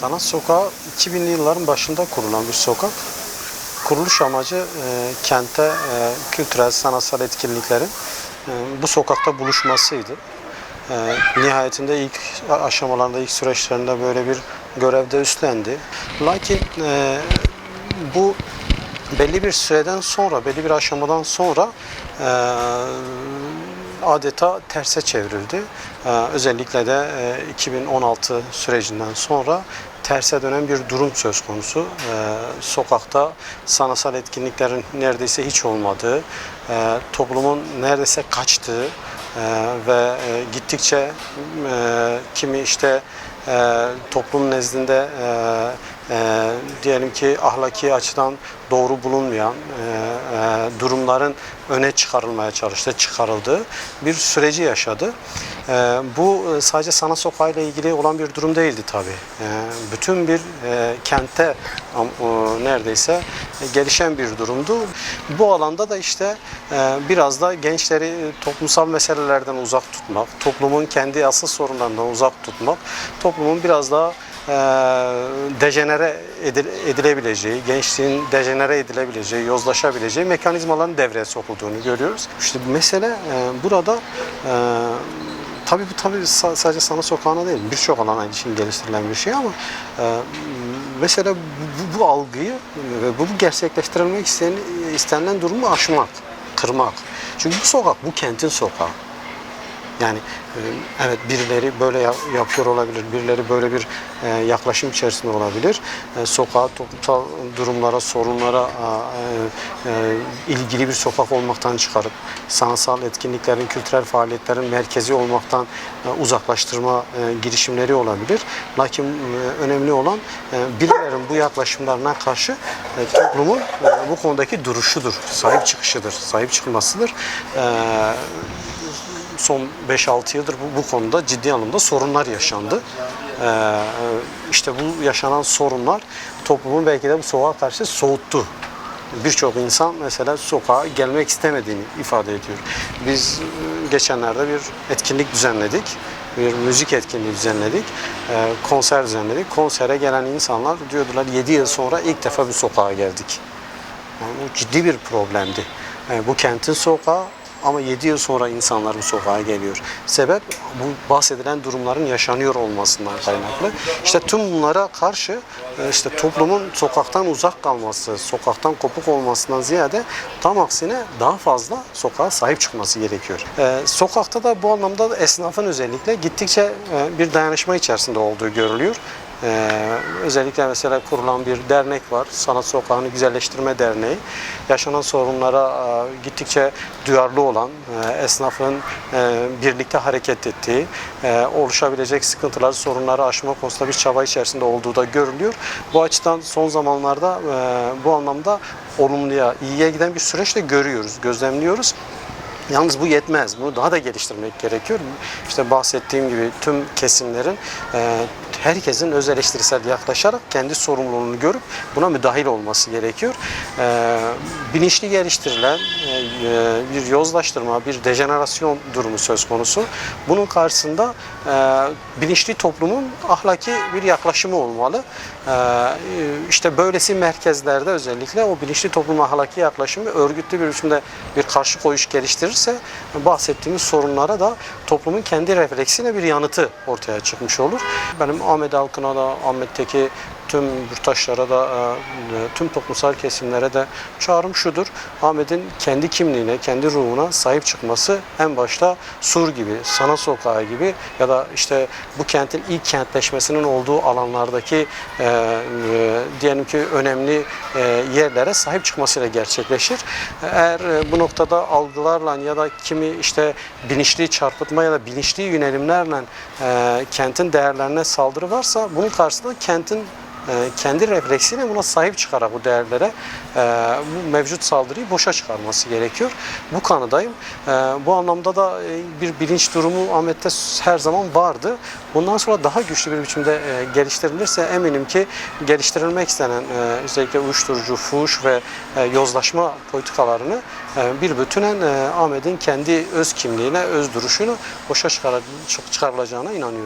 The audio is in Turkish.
Sanat Sokağı 2000'li yılların başında kurulan bir sokak. Kuruluş amacı e, kente e, kültürel, sanatsal etkinliklerin e, bu sokakta buluşmasıydı. E, nihayetinde ilk aşamalarında, ilk süreçlerinde böyle bir görevde üstlendi. Lakin e, bu belli bir süreden sonra, belli bir aşamadan sonra e, adeta terse çevrildi. Ee, özellikle de e, 2016 sürecinden sonra terse dönen bir durum söz konusu. Ee, sokakta sanatsal etkinliklerin neredeyse hiç olmadığı, e, toplumun neredeyse kaçtığı e, ve e, gittikçe e, kimi işte e, toplum nezdinde e, e, diyelim ki ahlaki açıdan doğru bulunmayan e, e, durumların öne çıkarılmaya çalıştı, çıkarıldığı bir süreci yaşadı. E, bu e, sadece sanat sokağı ile ilgili olan bir durum değildi tabii. E, bütün bir e, kente neredeyse gelişen bir durumdu. Bu alanda da işte e, biraz da gençleri toplumsal meselelerden uzak tutmak, toplumun kendi asıl sorunlarından uzak tutmak, toplumun biraz daha dejenere edil- edilebileceği, gençliğin dejenere edilebileceği, yozlaşabileceği mekanizmaların devreye sokulduğunu görüyoruz. İşte mesele e, burada e, tabii bu tabii sa- sadece sana sokağına değil, birçok alana için geliştirilen bir şey ama e, mesele bu, bu, algıyı ve bu gerçekleştirilmek isten, istenilen durumu aşmak, kırmak. Çünkü bu sokak, bu kentin sokağı. Yani e, evet birileri böyle ya- yapıyor olabilir, birileri böyle bir e, yaklaşım içerisinde olabilir. E, Sokağa, toplumsal durumlara, sorunlara ilgili bir sokak olmaktan çıkarıp sanatsal etkinliklerin, kültürel faaliyetlerin merkezi olmaktan uzaklaştırma girişimleri olabilir. Lakin önemli olan birilerin bu yaklaşımlarına karşı toplumun bu konudaki duruşudur, sahip çıkışıdır, sahip çıkılmasıdır. E, son 5-6 yıldır bu, bu konuda ciddi anlamda sorunlar yaşandı. Ee, işte bu yaşanan sorunlar toplumun belki de bu soğuğa karşı soğuttu. Birçok insan mesela sokağa gelmek istemediğini ifade ediyor. Biz e, geçenlerde bir etkinlik düzenledik. Bir müzik etkinliği düzenledik. Ee, konser düzenledik. Konsere gelen insanlar diyordular 7 yıl sonra ilk defa bir sokağa geldik. Yani bu ciddi bir problemdi. Yani bu kentin sokağı ama 7 yıl sonra insanlar bu sokağa geliyor. Sebep bu bahsedilen durumların yaşanıyor olmasından kaynaklı. İşte tüm bunlara karşı e, işte toplumun sokaktan uzak kalması, sokaktan kopuk olmasından ziyade tam aksine daha fazla sokağa sahip çıkması gerekiyor. E, sokakta da bu anlamda da esnafın özellikle gittikçe e, bir dayanışma içerisinde olduğu görülüyor. Ee, özellikle mesela kurulan bir dernek var. Sanat Sokağı'nı Güzelleştirme Derneği. Yaşanan sorunlara e, gittikçe duyarlı olan, e, esnafın e, birlikte hareket ettiği, e, oluşabilecek sıkıntıları, sorunları aşma konusunda bir çaba içerisinde olduğu da görülüyor. Bu açıdan son zamanlarda e, bu anlamda olumluya, iyiye giden bir süreç de görüyoruz, gözlemliyoruz. Yalnız bu yetmez. Bunu daha da geliştirmek gerekiyor. İşte bahsettiğim gibi tüm kesimlerin e, herkesin öz eleştirisel yaklaşarak kendi sorumluluğunu görüp buna müdahil olması gerekiyor. E, bilinçli geliştirilen e, e, bir yozlaştırma, bir dejenerasyon durumu söz konusu. Bunun karşısında e, bilinçli toplumun ahlaki bir yaklaşımı olmalı. E, işte böylesi merkezlerde özellikle o bilinçli toplum ahlaki yaklaşımı örgütlü bir biçimde bir karşı koyuş geliştirirse bahsettiğimiz sorunlara da toplumun kendi refleksiyle bir yanıtı ortaya çıkmış olur. Benim Ahmet halkına da Ahmet'teki tüm yurttaşlara da e, tüm toplumsal kesimlere de çağrım şudur. Ahmet'in kendi kimliğine, kendi ruhuna sahip çıkması en başta Sur gibi, Sanat Sokağı gibi ya da işte bu kentin ilk kentleşmesinin olduğu alanlardaki e, e, diyelim ki önemli e, yerlere sahip çıkmasıyla gerçekleşir. Eğer e, bu noktada algılarla ya da kimi işte bilinçli çarpıtma ya da bilinçli yönelimlerle e, kentin değerlerine saldırı varsa bunun karşısında kentin e, kendi refleksiyle buna sahip çıkarak bu değerlere e, bu mevcut saldırıyı boşa çıkarması gerekiyor. Bu kanıdayım. E, bu anlamda da e, bir bilinç durumu Ahmet'te her zaman vardı. Bundan sonra daha güçlü bir biçimde geliştirilirse eminim ki geliştirilmek istenen özellikle uyuşturucu, fuhuş ve yozlaşma politikalarını bir bütünen Ahmet'in kendi öz kimliğine, öz duruşunu boşa çıkar- çıkarılacağına inanıyorum.